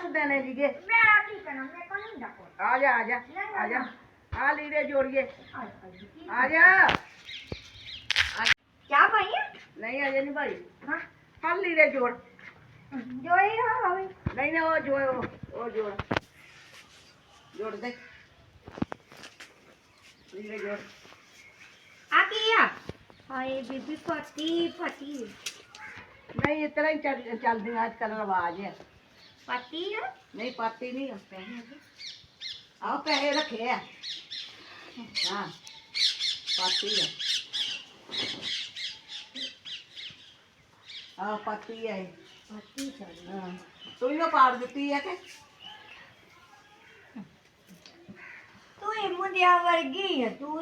दस देने लीगे आजा आ जोड़िए क्या भाई नहीं नहीं भाई हाँ जोड़ नहीं ना वो वो जोड़ जोड़ दे जोड़ आ किया हाय बीबी पति पति नहीं इतना ही चल चल आज कल रवाज है पाती है? नहीं पाती नहीं हम पहने आओ पहले रखे हाँ, है। हाँ पाती है। पाती है। पाती है। तू ही पार देती है तू ही मुंडिया वर्गी है। तू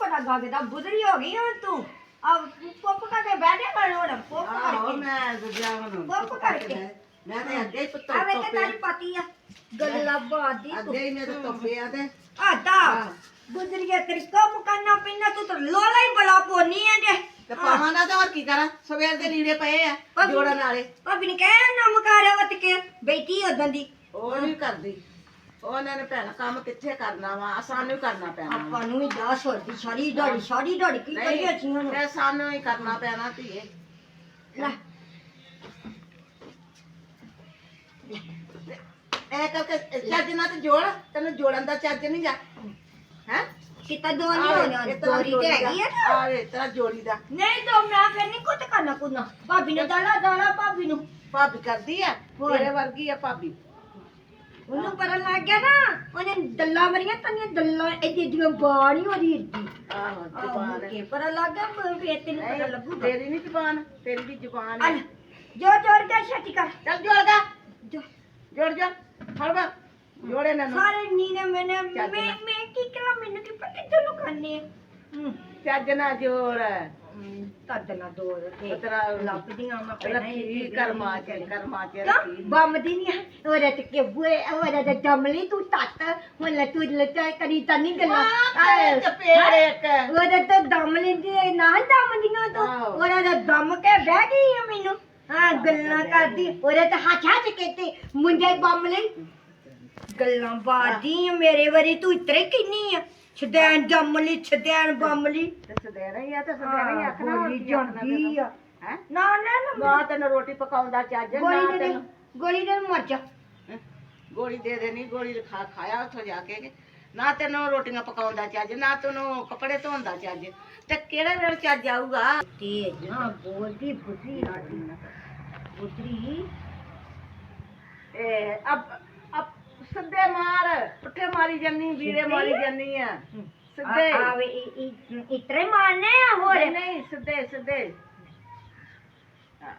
पता बुदरी हो गई और तू? अब पप करके बैठे कर पप मैं पप करके। ਆਹੋ ਮੈਂ ਤੇ ਅੱਗੇ ਹੀ ਪੁੱਤਰ ਵੇ ਤੇ ਤੋਪੇ ਤੇਰੀ ਪਤੀ ਆ। ਗੱਲਾਂ ਬਾਦੀ ਅੱਗੇ ਹੀ ਮੈਂ ਤੇ ਤੋਪੇ ਆ ਤੇ। ਆ ਤਾ ਬੁਦਰੀਆ ਤੇਰੀ ਕੰਮ ਕਰਨਾ ਪੈਣਾ ਤੂੰ ਤਾਂ ਲੋਲਾ ਹੀ ਬੜਾ ਪੋਨੀ ਆ ਜੇ। ਤੇ ਪਾਵਾਂ ਨਾ ਤਾਂ ਹੋਰ ਕੀ ਕਰਾਂ? ਸਵੇਰ ਦੇ ਲੀੜੇ ਪਏ ਆ ਭਾਬੀ- ਜੋੜਨ ਵਾਲੇ ਭਾਬੀ ਨੇ ਕਹਿਆ ਨਾ ਮਕਾਰੇ ਵਤ ਕੇ ਬੈਠੀ ਉਦੋਂ ਦੀ। ਉਹ ਨਹੀਂ ਕਰਦੀ। ਉਹਨਾਂ ਨੇ ਭੈਣ ਕੰਮ ਕਿੱਥੇ ਕਰਨਾ ਵਾ? ਸਾਨੂੰ ਹੀ ਕਰਨਾ ਪੈਣਾ ਆਪਾਂ ਨੂੰ ਵੀ ਜਾ ਛੋੜਦੀ ਸਾਰੀ ਢਾੜੀ ਸਾਰੀ ਢਾੜੀ ਕੀ ਕਰੀਏ ਅਸੀਂ ਹੁਣ? ਤੇ ਸਾਨੂੰ ਹੀ ਕਰਨਾ ਪੈਣਾ ਧੀਏ। ਲੈ ਐ ਕਰਕੇ ਚੱਜ ਨਾਲ ਤੇ ਜੋੜ ਤੈਨੂੰ ਜੋੜਨ ਦਾ ਚੱਜ ਨਹੀਂ ਜਾ ਹੈ? ਕਿਤਾ ਦੋ ਨਹੀਂ ਹੋਣਾ ਦੋਰੀ ਤੇ ਹੈਗੀ ਆ ਨਾ? ਆਵੇ ਤੇਰਾ ਜੋੜੀ ਦਾ। ਨਹੀਂ ਤਾਂ ਮੈਂ ਫਿਰ ਨਹੀਂ ਕੁੱਟ ਕਰਨਾ ਕੁਨਾ। ਭਾਬੀ ਨੇ ਦਾਣਾ ਦਾਣਾ ਭਾਬੀ ਨੂੰ। ਭਾਬੀ ਕਰਦੀ ਆ। ਤੇਰੇ ਵਰਗੀ ਆ ਭਾਬੀ। ਉਹਨੂੰ ਪਤਾ ਲੱਗ ਗਿਆ ਨਾ ਉਹਨੇ ਦੱਲਾਂ ਮਰੀਆਂ ਤੰਨੀਆਂ ਦੱਲਾਂ ਇੱਡੀ ਇੱਡੀਆਂ ਬਾਣੀ ਉਹਦੀ ਇੱਡੀ ਆਹੋ ਜ਼ੁਬਾਨ। ਕੇ ਪਤਾ ਲੱਗ ਗਿਆ ਫੇਰ ਤੈਨੂੰ ਪਤਾ ਲੱਗੂਗਾ। ਤੇਰੀ ਨਹੀਂ ਜ਼ੁਬਾਨ ਤੇਰੀ ਵੀ ਜ਼ੁਬਾਨ ਹੈ ਜੋ ਜੋਰ ਕੇ ਛੇਤੀ ਕਰ। ਚੱਲ ਜੋੜ ਗਾ ਜੋ। ਜੋੜ ਜਾ। ਫੜ ਵਾ। ਜੋੜੇ ਨਾ ਨੂੰ। ਸਾਰੇ ਨੀਨੇ ਮੈਨੇ ਚੱਜ ਮੈਂ ਨਾਲ। ਮੈਂ ਕੀ ਕਰਾਂ ਮੈਨੂੰ ਕੀ ਪਤਾ ਤੈਨੂੰ ਖਾਣੇ ਹੂੰ ਚੱਜ ਨਾ ਜੋੜ ਤਦ ਨਾ ਦੋ ਤੇ ਤੇਰਾ ਲੱਭਦੀਆਂ ਮੈਂ ਪਹਿਲਾਂ ਰੱਖੀ ਕਰਮਾ ਚ ਕਰਮਾ ਚ ਬੰਮ ਦੀ ਨਹੀਂ ਉਹਦੇ ਤੇ ਕਿ ਬੁਏ ਉਹਦੇ ਤੇ ਜਮਲੀ ਤੂੰ ਤੱਤ। ਹੁਣ ਲੈ ਤੂੰ ਲੱਟਾ ਕਰੀ ਤਾਂ ਨਹੀਂ ਗੱਲਾਂ। ਚਪੇੜ ਇੱਕ। ਉਹਦੇ ਤੇ ਦਮ ਲੈਂਦੀ ਨਾ ਦਮ ਦੀਆਂ ਤੂੰ। ਉਹਦੇ ਤੇ ਦਮ ਕੇ ਬਹਿ ਗਈ ਮੈਨੂੰ। ਹਾਂ ਗੱਲਾਂ ਕਰਦੀ। ਉਹਦੇ ਤੇ ਹੱਥ ਹੱਥ ਕੇ ਮੁੰਡੇ ਬੰਮ ਲਈ। ਗੱਲਾਂ ਬਾਦੀ ਮੇਰੇ ਵਰੀ ਤੂੰ ਇਤਰੇ ਕਿੰਨੀ ਆ? ਤੇ ਸਦੇਣਾ ਹੀ ਆ ਤੇ ਸਦੇਣਾ ਹੀ ਆਖਣਾ ਹੋਰ ਗੋਲੀ ਕੀ ਆਖਣਾ ਜਾਂਦੀ ਆ। ਹੈ? ਨਾ ਨਾ ਨਾ। ਨਾ ਤੈਨੂੰ ਰੋਟੀ ਪਕਾਉਂਦਾ ਚੱਜ ਗੋਲੀ ਨਾ ਦੇ ਦੇ ਤੈਨੂੰ। ਗੋਲੀ ਦੇ ਮਰ ਜਾ। ਹੈਂ? ਗੋਲੀ ਦੇ ਦੇਣੀ ਗੋਲੀ ਖਾ ਖਾਇਆ ਉੱਥੋਂ ਜਾ ਕੇ ਕਿ। ਨਾ ਤੈਨੂੰ ਰੋਟੀਆਂ ਪਕਾਉਂਦਾ ਚੱਜ ਨਾ ਤੈਨੂੰ ਕੱਪੜੇ ਧੋਂਦਾ ਚੱਜ। ਤੇ ਕਿਹੜਾ ਵੇਲੇ ਚੱਜ ਆਊਗਾ? ਤੇਜ ਨਾ ਬੋਲਦੀ ਬੁੱਧੀ ਲਾਡੀ ਬੁੱਧੀ ਇਹ ਅਬ ਅਬ ਸਿੱਧੇ ਮਾਰ ਪੁੱਠੇ ਮਾਰੀ ਜੰਨੀ ਵੀੜੇ ਮਾਰੀ ਜੰਨੀ ਆ ਸਿੱਧੇ ਆਵੇ ਇਤਰੇ ਮਾਰਨੇ ਆ ਹੋਰ ਨਹੀਂ ਨਹੀਂ ਸਿੱਧੇ ਸਿੱਧੇ ਹਾਂ,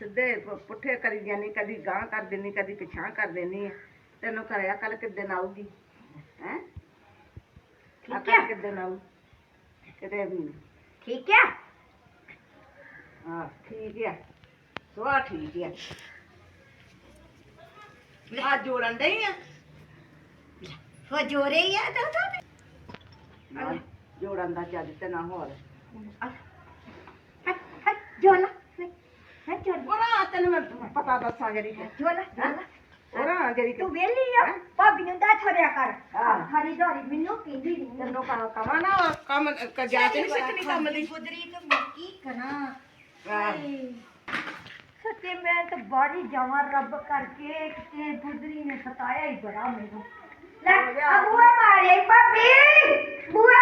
ਸਿੱਧੇ ਪੁ- ਪੁੱਠੇ ਕਰੀ ਜਾਨੀ ਕਦੀ ਗਾਂ ਕਰ ਦੇਣੀ ਕਦੀ ਪਿਛਾਂ ਕਰ ਦੇਣੀ ਹੈ ਤੈਨੂੰ ਕਰਿਆ ਕੱਲ ਕਿੱਦਣ ਆਊਗੀ ਹੈ ਠੀਕ ਹੈ ਕਿੱਦਣ ਆਊ ਕਿਤੇ ਠੀਕ ਹੈ ਹਾਂ ਠੀਕ ਹੈ ਸਵਾ ਠੀਕ ਹੈ ਆ। ਜੋੜਨ ਡਈ ਆ? ਹੋ ਜੋਰੇ ਹੀ ਆ ਤਾਂ ਤਾਂ ਨਾਲ ਜੋੜਨ ਦਾ ਚੱਜ ਤੇ ਨਾ ਹੋਰ। ਜੋਲਾ ਹੈ ਜੋਲਾ ਉਹਨਾਂ ਤੈਨੂੰ ਮੈਂ ਪਤਾ ਦੱਸਾਂ ਜਿਹੜੀ ਹੈ ਜੋਲਾ ਜੋਲਾ ਉਹਨਾਂ ਜਿਹੜੀ ਤੂੰ। ਵੇਲੀ ਆ ਭਾਬੀ ਨੂੰ ਦਾ ਛੜਿਆ ਕਰ। ਹਾਂ। ਹਰੀ ਦੋਰੀ ਮੈਨੂੰ ਕਹਿੰਦੀ ਨਹੀਂ ਤੈਨੂੰ ਕਹਾਂ ਕਵਾਂ ਨਾ ਕੰਮ ਕ- ਜਾ ਤੇ ਨਹੀਂ ਸਿੱਖਣੀ ਕੰਮ ਦੀ। ਗੁਦਰੀ ਤੇ ਮੈਂ ਕੀ ਕਰਾਂ? ਆਹ। ਸੱਚੇ कितने मैं तो बारी जावा रब करके कितने गुजरी ने सताया ही बड़ा मेरे बुआ मारे पापी बुआ!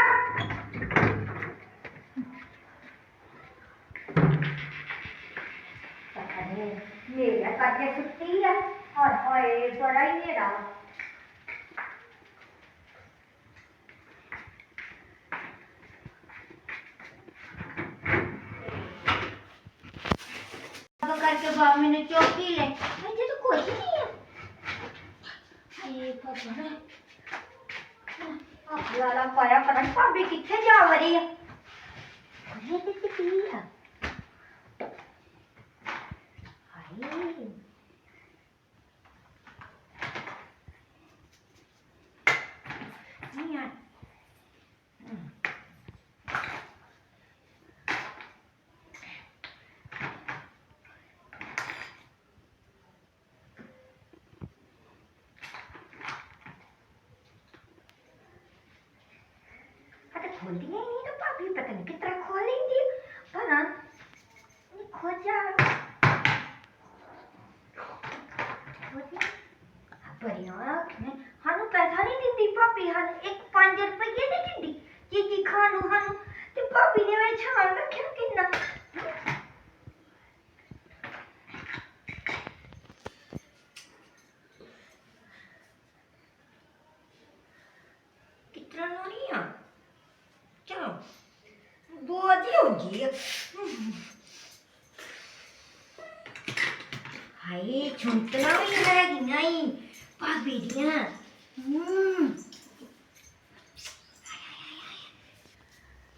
मेरा कटे सुती है और ओए बड़ा ही मेरा। स्वामी ने चौकी ले मुझे तो कोई नहीं है ये भगवान. लाला पाया पर भाभी किथे जा रही है ਉਹਨੇ ਕਿੱਥੇ ਪੀ ਆ खोल दिया ये तो पापी पता नहीं कितना खोलेंगे पर खोल जा पैसा नहीं दिंदी भाभी हानू एक पाँच रुपये नहीं दिंदी की की खानू हानू ते भाभी ने मैं छान रखिया किन्ना Tchau. Boa dia, हाय छुटना भी है कि नहीं पास बेटियाँ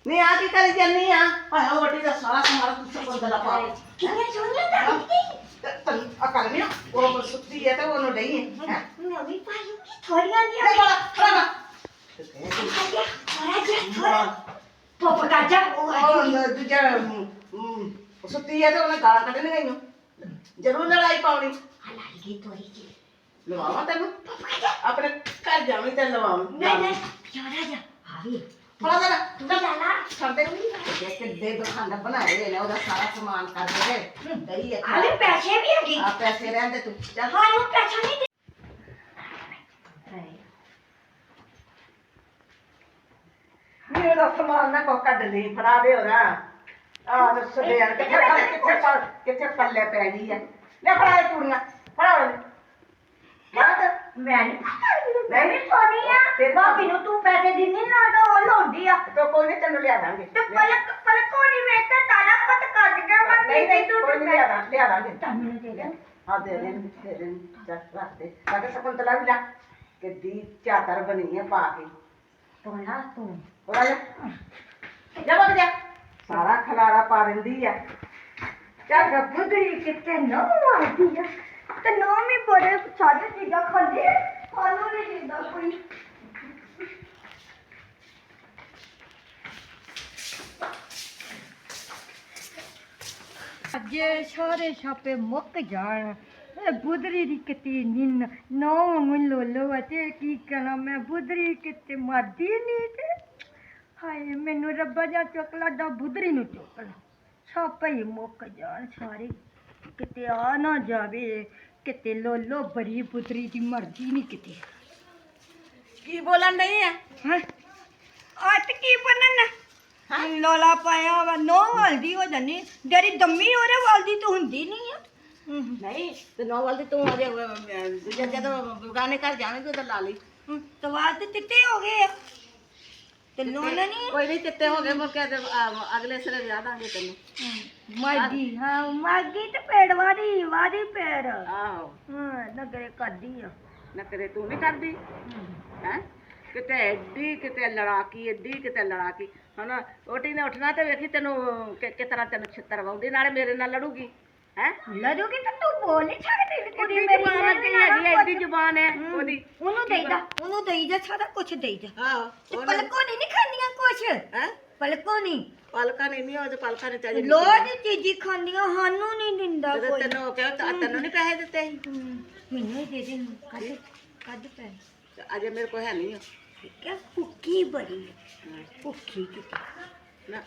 नहीं आगे करे जन नहीं आ और हो बटे का सारा हमारा कुछ सब गला पा नहीं सुनिए तभी अकल में वो पर सुती है तो वो न नहीं है मैं भी पाऊँगी थोड़ी नहीं है बड़ा बड़ा ਬੜਾ ਬੜਾ ਥੋੜਾ ਜਿਹਾ ਥੋੜਾ ਪੋਪਾ ਕਾਜਾ ਉਹ ਉਹ ਦੂਜਾ ਹਮ, ਹਮ, ਉਹ ਸੁੱਤੀ ਹੈ ਤੇ ਉਹਨੇ ਗਾਲਾਂ ਕੱਢਣੀਆਂ ਹੀ ਜ਼ਰੂਰ ਲੜਾਈ ਪਾਉਣੀ ਹਲਾਈ ਗਈ ਥੋੜੀ ਜੀ ਲਵਾਵਾਂ ਤੈਨੂੰ ਪੋਪਾ ਕਾਜਾ ਆਪਣੇ ਘਰ ਜਾਵੀਂ ਤੇ ਲਵਾਵਾਂ ਨਹੀਂ ਨਹੀਂ ਜਾਣਾ ਜਾ ਆਵੀ ਫੜਾ ਦੇ ਤੂੰ ਲਾ ਲਾ ਸਾਡੇ ਇਹ ਕਿੱਡੇ ਬਖੰਡ ਬਣਾਏ ਹੋਏ ਨੇ ਉਹਦਾ ਸਾਰਾ ਸਮਾਨ ਕਰ ਦੇ ਦਈ ਹੈ ਆਲੇ ਪੈਸੇ ਵੀ ਹੈਗੇ ਆ ਪੈਸੇ ਰਹਿੰਦੇ ਤੂੰ ਚੱਲ ਹਾਂ ਉਹ ਪੈਸਾ ਨਹੀਂ ਦੇ ਨਹੀਂ ਸਮਾਨ ਨਾ ਕੋ ਕੱਢ ਲਈ ਫੜਾ ਦੇ ਉਹਦਾ ਆ ਦੱਸ ਦੇ ਯਾਰ ਕਿੱਥੇ ਫੜ ਕਿੱਥੇ ਫੜ ਕਿੱਥੇ ਪੱਲੇ ਪੈ ਗਈ ਹੈ ਲੈ ਫੜਾ ਇਹ ਕੁੜੀਆਂ ਫੜਾ ਉਹਨੇ। ਬਾਤ ਮੈਂ ਨਹੀਂ ਪਤਾ ਨਹੀਂ। ਨਹੀਂ ਸੋਨੀ ਆ। ਫਿਰ ਭਾਬੀ ਨੂੰ ਤੂੰ ਪੈਸੇ ਦਿੰਦੀ ਨਾ ਤਾਂ ਉਹ ਲਾਉਂਦੀ ਆ। ਤੋ ਕੋਈ ਨਹੀਂ ਤੈਨੂੰ ਲਿਆ ਦਾਂਗੇ। ਤੇ ਪਲਕ ਪਲਕ ਕੋਣੀ ਵੇਖ ਤੇ ਤਾਰਾ ਪਤ ਕੱਢ ਕੇ ਮੈਂ ਨਹੀਂ ਨਹੀਂ ਤੂੰ ਕੋਈ ਨਹੀਂ ਲਿਆ ਦਾਂ ਲਿਆ ਦਾਂਗੇ। ਤਾਂ ਮੈਨੂੰ ਦੇ ਦੇ। ਆ ਦੇ ਦੇ ਦੇ ਦੇ ਚੱਲ ਰੱਖ ਦੇ। ਸਾਡੇ ਸਕੁੰਤਲਾ ਵੀ ਲਾ ਕਿੱਡੀ ਚਾਦਰ ਬਣੀ ਹੈ ਪਾ ਕੇ। ਤੋਲਾ ਤੂੰ ਹੋਰਾ ਜਾ ਜਾ ਵਗ ਜਾ ਸਾਰਾ ਖਲਾਰਾ ਪਾ ਦਿੰਦੀ ਆ ਚੱਲ ਗੱਪ ਬੁੱਧੀ ਕਿਤੇ ਨਾ ਮਾਰਦੀ ਆ ਤੇ ਨਾ ਵੀ ਬੜੇ ਸਾਰੇ ਚੀਜ਼ਾਂ ਖਾਂਦੇ ਆ। ਸਾਨੂੰ ਨਹੀਂ ਦਿੰਦਾ ਕੋਈ ਅੱਗੇ ਸਾਰੇ ਛਾਪੇ ਮੁੱਕ ਜਾਣ ਇਹ ਬੁੱਧਰੀ ਦੀ ਕਿਤੇ ਨਿੰਨ ਨੌ ਮੁੱਲੋ ਲੋ ਅਤੇ ਕੀ ਕਰਾਂ? ਮੈਂ ਬੁੱਧਰੀ ਕਿਤੇ ਮਰਦੀ ਨਹੀਂ ਤੇ। ਹਾਏ ਮੈਨੂੰ ਰੱਬਾ ਜਾ ਚੁੱਕ ਲਾ ਬੁੱਧਰੀ ਨੂੰ ਚੁੱਕ ਲਾ। ਛਾਪੇ ਹੀ ਮੁੱਕ ਜਾਣ ਸਾਰੇ। ਕਿਤੇ ਆ ਨਾ ਜਾਵੇ ਕਿਤੇ ਲੋਲੋ ਬੜੀ ਪੁੱਤਰੀ ਦੀ ਮਰਜ਼ੀ ਨਹੀਂ ਕਿਤੇ। ਕੀ ਬੋਲਣ ਨਹੀਂ ਆ ਹਾਂ? ਆਟ ਕੀ ਬਣਨ ਲੋਲਾ ਪਾਇਆ ਵਾ ਨੋ ਹਲਦੀ ਹੋ ਜਾਨੀ ਜਿਹੜੀ ਦੰਮੀ ਉਹਦੇ ਵਾਲਦੀ ਤਾਂ ਹੁੰਦੀ ਨਹੀਂ ਆ ਨਹੀਂ ਤੇ ਨੋਵਲ ਤੇ ਤੂੰ ਅਜੇ ਦੂਜਾ ਜਦੋਂ ਬਗਾਨੇ ਘਰ ਜਾਵੇਂਗੀ ਉਦੋਂ ਲਾ ਲਈ। ਤਵਾਲ ਤੇ ਤਿੱਤੇ ਹੋ ਗਏ ਆ। ਤੇ ਲੋਨ ਨਹੀਂ ਕੋਈ ਨਹੀਂ ਚਿੱਟੇ ਹੋ ਗਏ ਮੁੜ ਕੇ ਤੇ, ਅਹ, ਅਗਲੇ ਸਿਰੇ ਵਿਆਹ ਦਾਂਗੇ ਤੈਨੂੰ। ਮਾਗੀ ਹਾਂ ਮਾਗੀ ਤੇ ਪੇੜ ਵਾਦੀ ਵਾਦੀ ਪੇੜ ਆਹੋ। ਹਾਂ ਨਗਰੇ ਕਰਦੀ ਆ। ਨਾ ਤੂੰ ਨਹੀਂ ਕਰਦੀ? ਹੈ? ਕਿਤੇ ਐਡੀ ਕਿਤੇ ਲੜਾਕੀ ਐਡੀ ਕਿਤੇ ਲੜਾਕੀ। ਹੁਣ ਓਟੀ ਨੇ ਉੱਠਣਾ ਤੇ ਵੇਖੀ ਤੈਨੂੰ ਕਿ ਕਿਸ ਤਰ੍ਹਾਂ ਤੈਨੂੰ ਛਿੱਤਰ ਵਾਉਂਦੀ ਨਾਲੇ ਮੇਰੇ ਨਾਲ ਲੜੂਗੀ। ਹੈ? ਲੜੂਗੀ ਤਾਂ ਤੂੰ ਬੋਲ ਨਹੀਂ ਸਕਦੀ ਕੁੜੀ ਮੇਰੀ ਜ਼ੁਬਾਨ ਅੱਗੇ ਹੈਗੀ ਐ, ਐਡੀ ਜ਼ੁਬਾਨ ਹੈ ਉਹਦੀ। ਉਹਨੂੰ ਦੇਈਦਾ ਉਹਨੂੰ ਦੇਈਦਾ ਸਾਰਾ ਕੁਝ ਦੇਈਦਾ। ਆਹੋ ਤੇ ਪਲਕੋ ਨਹੀਂ ਨੀ ਖਾਂਦੀਆਂ ਕੁਛ? ਹੈ? ਪਲਕੋ ਨਹੀਂ ਪਲਕਾ ਨਹੀਂ ਨਹੀਂ ਉਹ ਪਲਕਾ ਨੇ ਚਾਹੀਦੀ। ਲੋੜ ਦੀ ਚੀਜ਼ੀ ਖਾਂਦੀਆਂ ਸਾਨੂੰ ਨਹੀਂ ਦਿੰਦਾ ਕੋਈ। ਤੈਨੂੰ ਕਿਹਾ ਤੈਨੂੰ ਨਹੀਂ ਪੈਸੇ ਦਿੱਤੇ ਮੈਨੂੰ ਹੀ ਦੇ ਦੇ ਕੱਢ ਕੱਢ ਪੈ ਤੇ ਅਜੇ ਮੇਰੇ ਕੋਲ ਹੈ ਨਹੀਂ ਹੈ? ਭੁੱਖੀ ਬੜੀ ਹੈ। ਭੁੱਖੀ ਕਿਤੇ। ਨਾ।